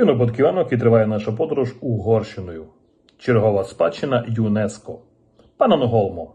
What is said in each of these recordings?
Юно Ботківанок і триває наша подорож Угорщиною. Чергова спадщина ЮНЕСКО. Панонголмо.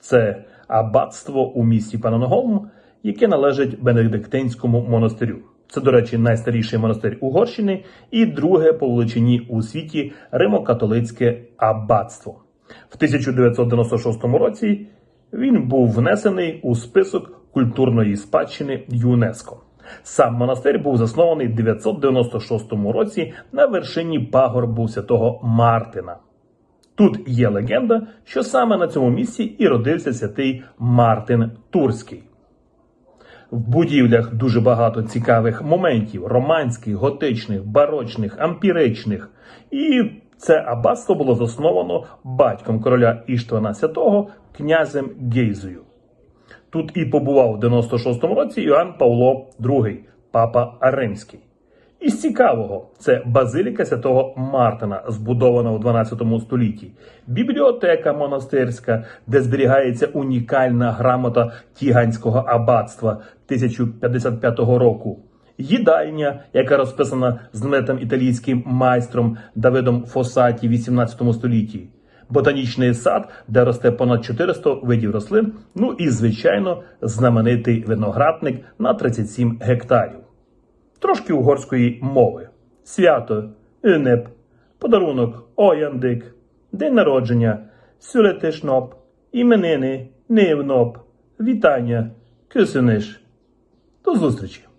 Це аббатство у місті Панонголм, яке належить Бенедиктинському монастирю. Це, до речі, найстаріший монастир Угорщини і друге по величині у світі Римо-католицьке аббатство. В 1996 році він був внесений у список культурної спадщини ЮНЕСКО. Сам монастир був заснований в 996 році на вершині пагорбу святого Мартина. Тут є легенда, що саме на цьому місці і родився святий Мартин Турський. В будівлях дуже багато цікавих моментів: романських, готичних, барочних, ампіричних. І це аббатство було засновано батьком короля Іштвана Святого, князем Гейзою. Тут і побував в 96-му році Іоанн Павло II, папа Римський. Із цікавого, це базиліка святого Мартина, збудована у 12 столітті, бібліотека монастирська, де зберігається унікальна грамота Тіганського аббатства 1055 року. Їдальня, яка розписана знаменитим італійським майстром Давидом Фосаті в 18 столітті, ботанічний сад, де росте понад 400 видів рослин. Ну і звичайно знаменитий виноградник на 37 гектарів трошки угорської мови. Свято, Ünep, подарунок, Ояндик, день народження, Сюлетишноп, іменини, Невноп, вітання, Кюсиниш. До зустрічі!